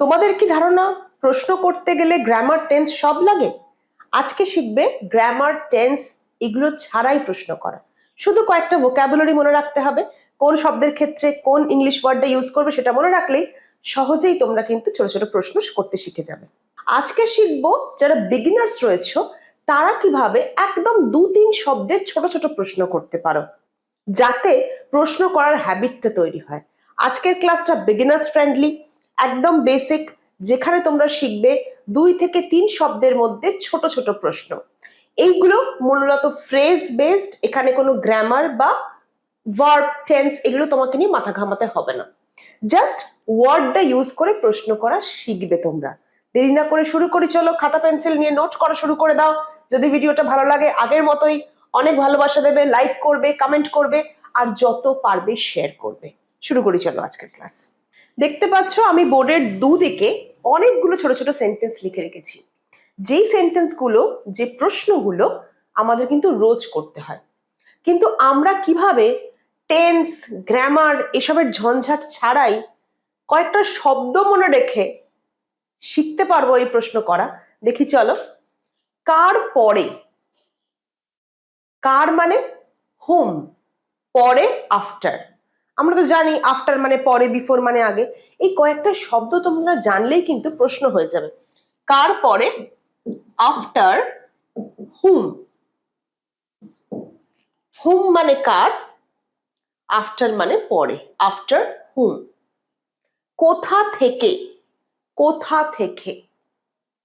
তোমাদের কি ধারণা? প্রশ্ন করতে গেলে গ্রামার টেন্স সব লাগে? আজকে শিখবে গ্রামার টেন্স এগুলো ছাড়াই প্রশ্ন করা। শুধু কয়েকটা ভোকাবুলারি মনে রাখতে হবে। কোন শব্দের ক্ষেত্রে কোন ইংলিশ ওয়ার্ডটা ইউজ করবে সেটা মনে রাখলেই সহজেই তোমরা কিন্তু ছোট ছোট প্রশ্ন করতে শিখে যাবে। আজকে শিখব যারা বিগিনার্স রয়েছে, তারা কীভাবে একদম দু তিন শব্দের ছোট ছোট প্রশ্ন করতে পারো, যাতে প্রশ্ন করার হ্যাবিটটা তৈরি হয়। আজকের ক্লাসটা বিগিনার্স ফ্রেন্ডলি একদম বেসিক যেখানে তোমরা শিখবে দুই থেকে তিন শব্দের মধ্যে ছোট ছোট প্রশ্ন। এইগুলো মূলত ফ্রেজ বেসড এখানে কোনো গ্রামার বা ভার্ব টেন্স এগুলো তোমাকে নিয়ে মাথা ঘামাতে হবে না। জাস্ট ওয়ার্ডটা ইউজ করে প্রশ্ন করা শিখবে তোমরা। দেরি না করে শুরু করি, চলো খাতা পেন্সিল নিয়ে নোট করা শুরু করে দাও। যদি ভিডিওটা ভালো লাগে, আগের মতোই অনেক ভালোবাসা দেবে লাইক করবে কমেন্ট করবে, আর যত পারবে শেয়ার করবে। শুরু করি, চলো আজকের ক্লাস দেখতে পাচ্ছ আমি বোর্ডের দুদিকে অনেকগুলো ছোট ছোট সেন্টেন্স লিখে রেখেছি। যেই সেন্টেন্সগুলো যে প্রশ্নগুলো আমাদের কিন্তু রোজ করতে হয়। কিন্তু আমরা কীভাবে টেন্স গ্রামার এসবের ঝঞ্ঝাট ছাড়াই কয়েকটা শব্দ মনে রেখে শিখতে পারব এই প্রশ্ন করা? দেখি চলো। কার পরে? কার মানে? হোম পরে আফটার আমরা তো জানি আফটার মানে পরে বিফোর মানে আগে। এই কয়েকটা শব্দ তোমরা জানলেই কিন্তু প্রশ্ন হয়ে যাবে। কার পরে? আফটার হুম হুম মানে কার? আফটার মানে পরে। আফটার হুম কোথা থেকে? কোথা থেকে?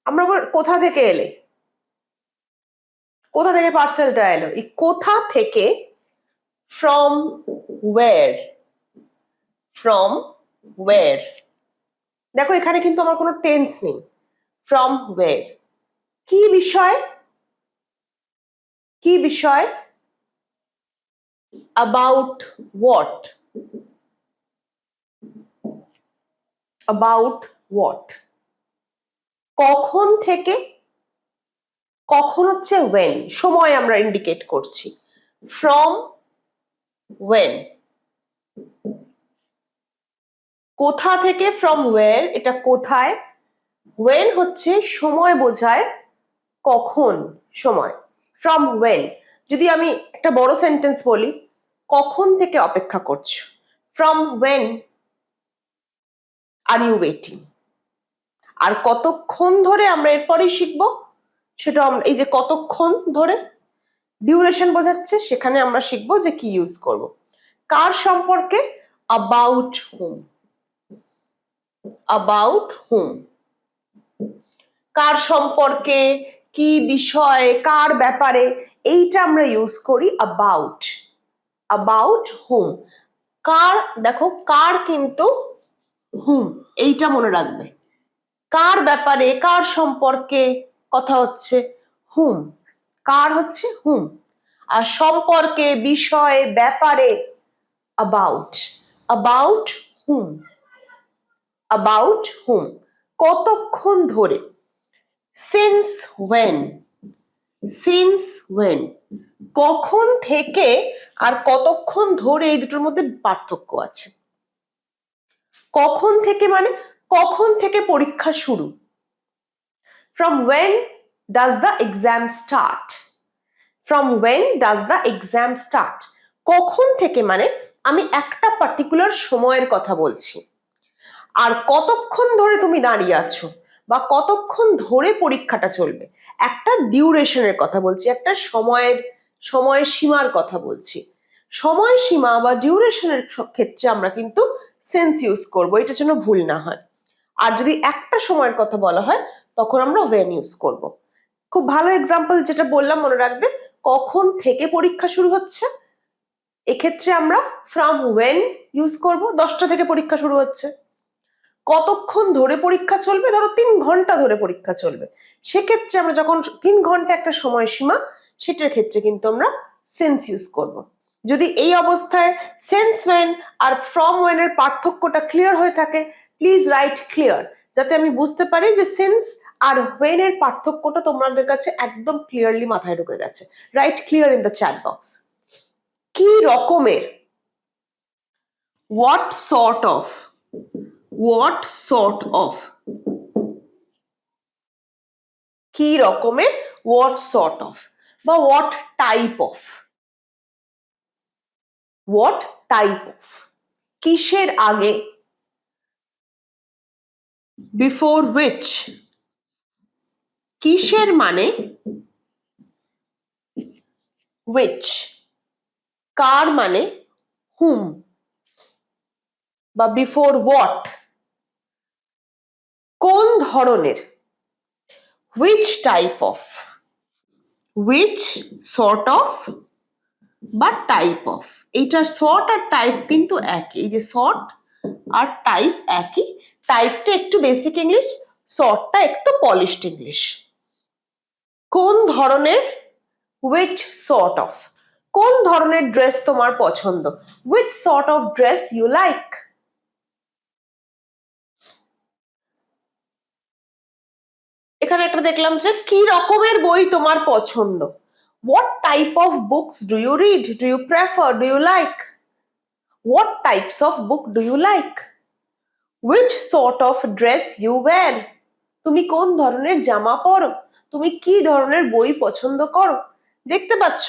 আমরা কোথা থেকে এলে? কোথা থেকে পার্সেলটা এলো? এই কোথা থেকে? ফ্রম ওয়ের ফ্রম ওয়ের দেখো এখানে কিন্তু আমার কোনো টেন্স নেই। ফ্রম ওয়ের কি বিষয়? কি বিষয়? অ্যাবাউট হোয়াট অ্যাবাউট হোয়াট কখন থেকে? কখন হচ্ছে ওয়েন সময় আমরা ইন্ডিকেট করছি। ফ্রম ওয়েন কোথা থেকে ফ্রম ওয়ের এটা কোথায়? ওয়েন হচ্ছে সময় বোঝায় কখন সময়। ফ্রম ওয়েন যদি আমি একটা বড় সেন্টেন্স বলি, কখন থেকে অপেক্ষা করছ? From when are you waiting আর কতক্ষণ ধরে আমরা এরপরেই শিখব? সেটা আমরা এই যে কতক্ষণ ধরে ডিউরেশন বোঝাচ্ছে, সেখানে আমরা শিখব যে কি ইউজ করব। কার সম্পর্কে? অ্যাবাউট হুম অ্যাবাউট হুম কার সম্পর্কে? কি বিষয়ে? কার ব্যাপারে? এইটা আমরা ইউজ করি অ্যাবাউট অ্যাবাউট হুম কার, দেখো, কার কিন্তু হুম এইটা মনে রাখবে। কার ব্যাপারে? কার সম্পর্কে? কথা হচ্ছে হুম কার হচ্ছে হুম আর সম্পর্কে, বিষয়ে, ব্যাপারে about about hmm about hmm কতক্ষণ ধরে? সিন্স ওয়েন সিন্স ওয়েন কখন থেকে আর কতক্ষণ ধরে এই দুটোর মধ্যে পার্থক্য আছে? কখন থেকে মানে কখন থেকে পরীক্ষা শুরু? From when does the exam start from when does the exam start কখন থেকে মানে আমি একটা পার্টিকুলার সময়ের কথা বলছি। আর কতক্ষণ ধরে তুমি দাঁড়িয়ে আছো বা কতক্ষণ ধরে পরীক্ষাটা চলবে? একটা ডিউরেশনের কথা বলছি, একটা সময়ের সময় সীমার কথা বলছি। সময় সীমা বা ডিউরেশনের ক্ষেত্রে আমরা কিন্তু সেন্স ইউজ করব এটা যেন ভুল না হয়। আর যদি একটা সময়ের কথা বলা হয়, তখন আমরা ওয়েন ইউজ করব। খুব ভালো এক্সাম্পল যেটা বললাম, মনে রাখবে, কখন থেকে পরীক্ষা শুরু হচ্ছে? এক্ষেত্রে আমরা ফ্রম ওয়েন ইউজ করব, দশটা থেকে পরীক্ষা শুরু হচ্ছে। কতক্ষণ ধরে পরীক্ষা চলবে? ধরো তিন ঘণ্টা ধরে পরীক্ষা চলবে। সেক্ষেত্রে আমরা যখন তিন ঘণ্টা একটা সময়সীমা, সেটার ক্ষেত্রে কিন্তু আমরা সেন্স ইউজ করব। যদি এই অবস্থায় সেন্স ওয়েন আর ফ্রম ওয়েন এর পার্থক্যটা ক্লিয়ার হয়ে থাকে প্লিজ রাইট ক্লিয়ার যাতে আমি বুঝতে পারি যে সেন্স আর ওয়েন এর পার্থক্যটা তোমাদের কাছে একদম ক্লিয়ারলি মাথায় ঢুকে গেছে। Right clear in the chat box কি রকমের? What sort of what sort of কি রকমের হোয়াট সর্ট অফ বা what type of what type of কিসের আগে? বিফোর উইচ কিসের মানে? উইচ কার মানে? হুম বা বিফোর হোয়াট কোন ধরনের? Which type of which sort of বা টাইপ অফ এইটার সর্ট আর টাইপ কিন্তু একই। এই যে সর্ট আর টাইপ একই। টাইপটা একটু বেসিক ইংলিশ সর্টটা একটু পলিশড ইংলিশ কোন ধরনের? হুইচ সর্ট অফ কোন ধরনের ড্রেস তোমার পছন্দ? Which sort of dress you like এখানে একটা দেখলাম যে কি রকমের বই তোমার পছন্দ? What type of books do you read? Do you prefer? Do you like? What types of book do you like? Which sort of dress you wear? তুমি কোন ধরনের জামা পরো? তুমি কি ধরনের বই পছন্দ করো? দেখতে পাচ্ছ,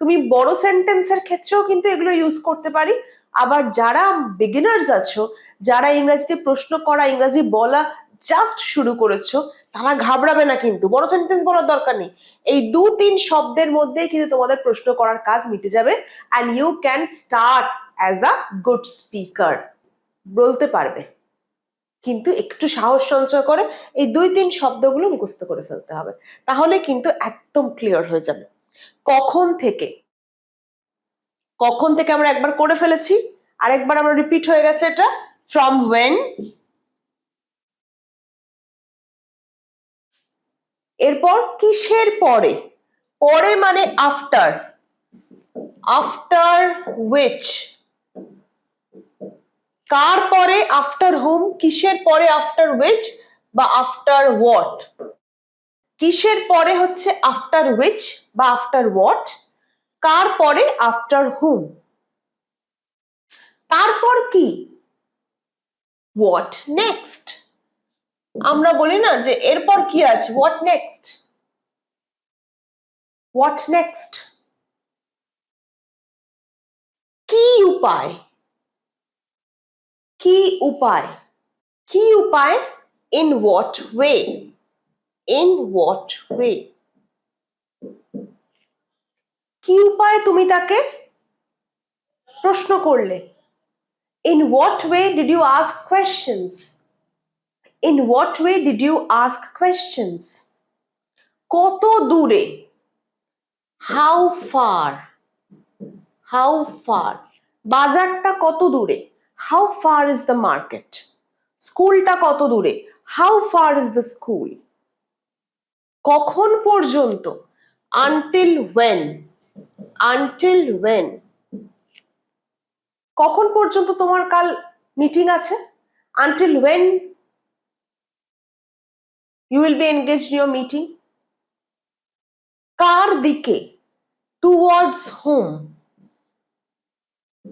তুমি বড় সেন্টেন্সের ক্ষেত্রেও কিন্তু এগুলো ইউজ করতে পারি। আবার যারা বিগিনার্স আছো, যারা ইংরেজিতে প্রশ্ন করা, ইংরেজি বলা জাস্ট শুরু করেছ, তারা ঘাবড়াবে না কিন্তু। বড় সেন্টেন্স বলার দরকার নেই। এই দু তিন শব্দের মধ্যেই কিন্তু তোমাদের প্রশ্ন করার কাজ মিটে যাবে and you can start as a good speaker বলতে পারবে। কিন্তু একটু সাহস সঞ্চয় করে এই দুই তিন শব্দগুলো মুখস্থ করে ফেলতে হবে। তাহলে কিন্তু একদম ক্লিয়ার হয়ে যাবে। কখন থেকে? কখন থেকে আমরা একবার করে ফেলেছি? আরেকবার আমরা রিপিট হয়ে গেছে এটা। ফ্রম ওয়েন এরপর কিসের পরে? পরে মানে আফটার আফটার উইচ কার পরে? আফটার হোম কিসের পরে আফটার উইচ বা আফটার হোয়াট কিসের পরে হচ্ছে আফটার উইচ বা আফটার হোয়াট কার পরে? আফটার হোম তারপর কি? হোয়াট নেক্সট আমরা বলি না যে এরপর কি আছে? হোয়াট নেক্সট হোয়াট নেক্সট কি উপায়? কি উপায়? কি উপায়? In what way in what way কি উপায় তুমি তাকে প্রশ্ন করলে? In what way did you ask questions in what way did you ask questions কত দূরে? হাউ ফার হাউ ফার বাজারটা কত দূরে? How far is the market স্কুলটা কত দূরে? How far is the school কখন পর্যন্ত? আনটিল ওয়েন আনটিল ওয়েন কখন পর্যন্ত তোমার কাল মিটিং আছে? Until when you will be engage your meeting কার দিকে টুয়ার্ডস হোম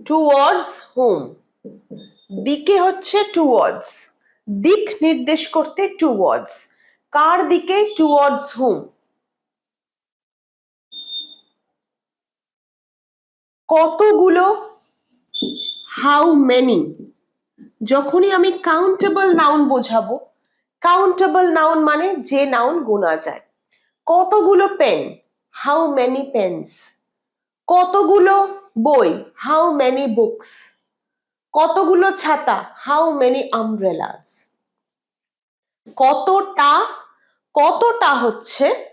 টুয়ার্ডস হোম দিকে হচ্ছে টুয়ার্ডস দিক নির্দেশ করতে টুয়ার্ডস কার দিকে টুয়ার্ডস হোম কতগুলো? হাউ মেনি যখনই আমি কাউন্টেবল নাউন বোঝাবো কাউন্টেবল নাউন মানে যে নাউন গোনা যায়। কতগুলো পেন হাউ মেনি পেন্স কতগুলো বই? হাউ মেনি বুকস কতগুলো ছাতা? হাউ মেনি আমব্রেলাস কতটা কতটা হচ্ছে?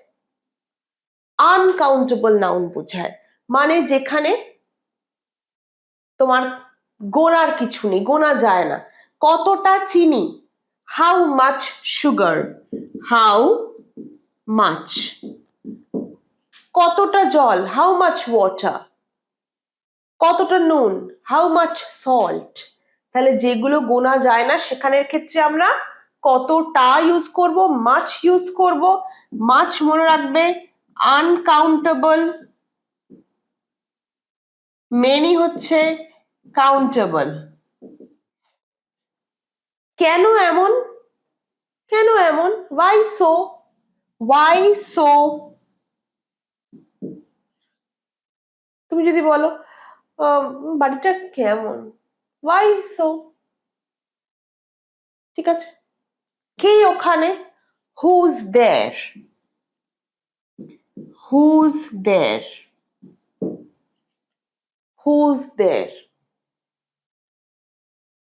আনকাউন্টেবল নাউন বোঝায়। মানে যেখানে তোমার গোনার কিছু নেই, গোনা যায় না। কতটা চিনি? How much sugar how much কতটা জল? হাউ মাচ ওয়াটার কতটা নুন? হাউ মাচ সল্ট তাহলে যেগুলো গোনা যায় না, সেখানের ক্ষেত্রে আমরা কতটা ইউজ করব? মাছ ইউজ করব? মাছ মনে রাখবে? আনকাউন্টেবল মেনি হচ্ছে কাউন্টেবল কেন এমন? কেন এমন? ওয়াই সো ওয়াই সো তুমি যদি বলো বাড়িটা কেমন? ওয়াই সো ঠিক আছে? কে ওখানে? Who's there who's there who's there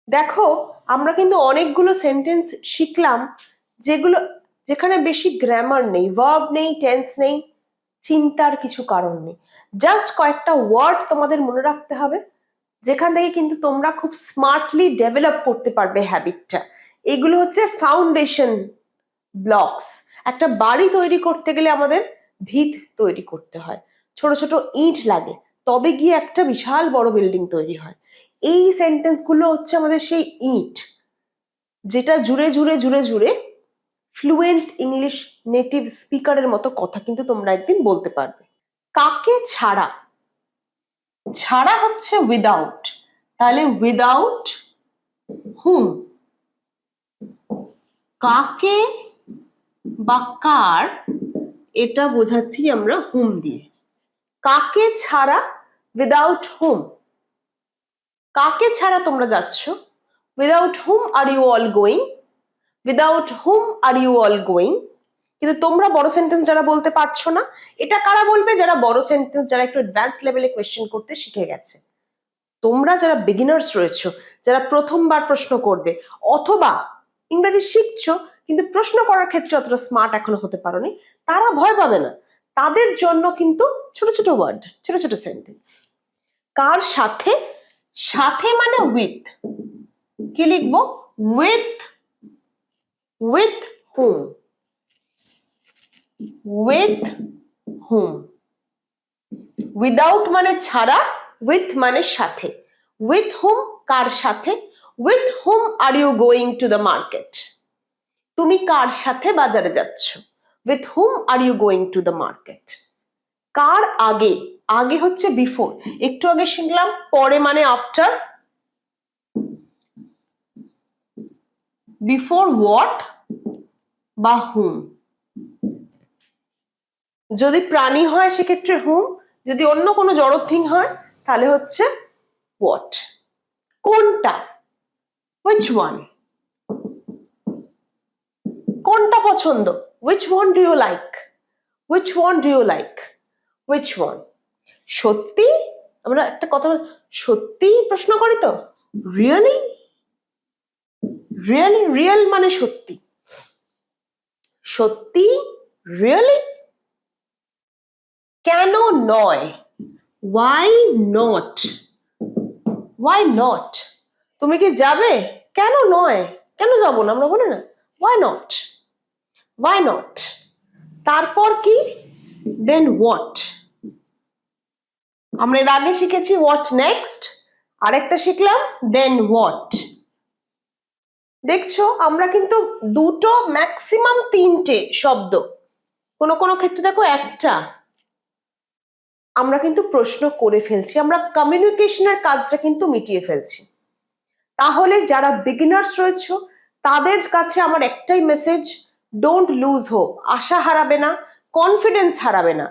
দেখো আমরা কিন্তু অনেকগুলো সেন্টেন্স শিখলাম যেগুলো, যেখানে বেশি গ্রামার নেই ভার্ব নেই টেন্স নেই, চিন্তার কিছু কারণ নেই। জাস্ট কয়েকটা ওয়ার্ড তোমাদের মনে রাখতে হবে, যেখান থেকে কিন্তু তোমরা খুব স্মার্টলি ডেভেলপ করতে পারবে হ্যাবিটটা এগুলো হচ্ছে ফাউন্ডেশন ব্লকস একটা বাড়ি তৈরি করতে গেলে আমাদের ভিত তৈরি করতে হয়। ছোট ছোট ইট লাগে, তবে গিয়ে একটা বিশাল বড় বিল্ডিং তৈরি হয়। এই সেন্টেন্সগুলো হচ্ছে আমাদের সেই ইট যেটা জুড়ে জুড়ে জুড়ে জুড়ে ফ্লুয়েন্ট ইংলিশ নেটিভ স্পিকারের মতো কথা কিন্তু তোমরা একদিন বলতে পারবে। কাকে ছাড়া? ছাড়া হচ্ছে উইদাউট তাহলে উইদাউট হুম কাকে বা কার? এটা বোঝাচ্ছি আমরা হুম দিয়ে। কাকে ছাড়া? উইদাউট হুম কাকে ছাড়া তোমরা যাচ্ছ? Without whom are you all going without whom are you all going কিন্তু তোমরা বড় সেন্টেন্স যারা বলতে পারছ না, এটা কারা বলবে যারা বড় সেন্টেন্স যারা একটু অ্যাডভান্স লেভেলে কোয়েশ্চেন করতে শিখে গেছে? তোমরা যারা বিগিনার্স রয়েছো, যারা প্রথমবার প্রশ্ন করবে, অথবা ইংরেজি শিখছো, কিন্তু প্রশ্ন করার ক্ষেত্রে অতটা স্মার্ট এখনও হতে পারোনি, তারা ভয় পাবে না। তাদের জন্য কিন্তু ছোট ছোট ওয়ার্ড ছোট ছোট সেন্টেন্স কার সাথে সাথে মানে উইথ কি লিখব? With with whom with whom without মানে ছাড়া উইথ মানে সাথে। উইথ হুম কার সাথে? With whom are you going to the market তুমি কার সাথে বাজারে যাচ্ছ? With whom are you going to the market কার আগে? আগে হচ্ছে বিফোর একটু আগে শিখলাম, পরে মানে আফটার বিফোর হোয়াট বা হুম যদি প্রাণী হয় সেক্ষেত্রে হুম যদি অন্য কোনো জড়থিং হয়, তাহলে হচ্ছে হোয়াট কোনটা? উইচ ওয়ান কোনটা পছন্দ? Which one do you like which one do you like which one সত্যি? আমরা একটা কথা সত্যি প্রশ্ন করি তো? রিয়েলি রিয়েলি রিয়েল মানে সত্যি। সত্যি? রিয়েলি কেন নয়? ওয়াই নট ওয়াই নট তুমি কি যাবে? কেন নয়? কেন যাব না? আমরা বলি না। ওয়াই নট ওয়াই নট তারপর কি? দেন হোয়াট আমরা এর আগে শিখেছি হোয়াট নেক্সট আরেকটা শিখলাম দেন হোয়াট দেখছ, আমরা কিন্তু দুটো ম্যাক্সিমাম তিনটে শব্দ। কোনো কোনো ক্ষেত্রে দেখো একটা। আমরা কিন্তু প্রশ্ন করে ফেলছি, আমরা কমিউনিকেশনের কাজটা কিন্তু মিটিয়ে ফেলছি। তাহলে যারা বিগিনার্স রয়েছে, তাদের কাছে আমার একটাই মেসেজ ডোন্ট লুজ হোপ আশা হারাবে না কনফিডেন্স হারাবে না।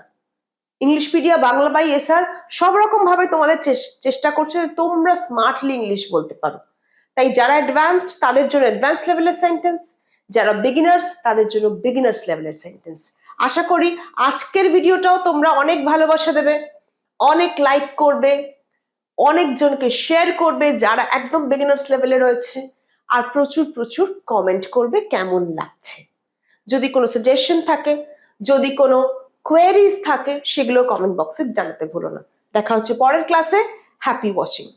English media Bangla by SR সব রকম ভাবে তোমাদের চেষ্টা করছে তোমরা স্মার্টলি ইংলিশ বলতে পারো। তাই যারা অ্যাডভান্সড তাদের জন্য অ্যাডভান্স লেভেলের সেন্টেন্স যারা বিগিনার্স তাদের জন্য বিগিনার্স লেভেলের সেন্টেন্স আশা করি আজকের ভিডিওটাও তোমরা অনেক ভালোবাসা দেবে, অনেক লাইক করবে, অনেকজনকে শেয়ার করবে যারা একদম বিগিনার্স লেভেলে রয়েছে, আর প্রচুর প্রচুর কমেন্ট করবে কেমন লাগছে। যদি কোনো সাজেশন থাকে, যদি কোনো কোয়েরিজ থাকে সেগুলো কমেন্ট বক্সে জানাতে ভুলো না। দেখা হচ্ছে পরের ক্লাসে হ্যাপি ওয়াচিং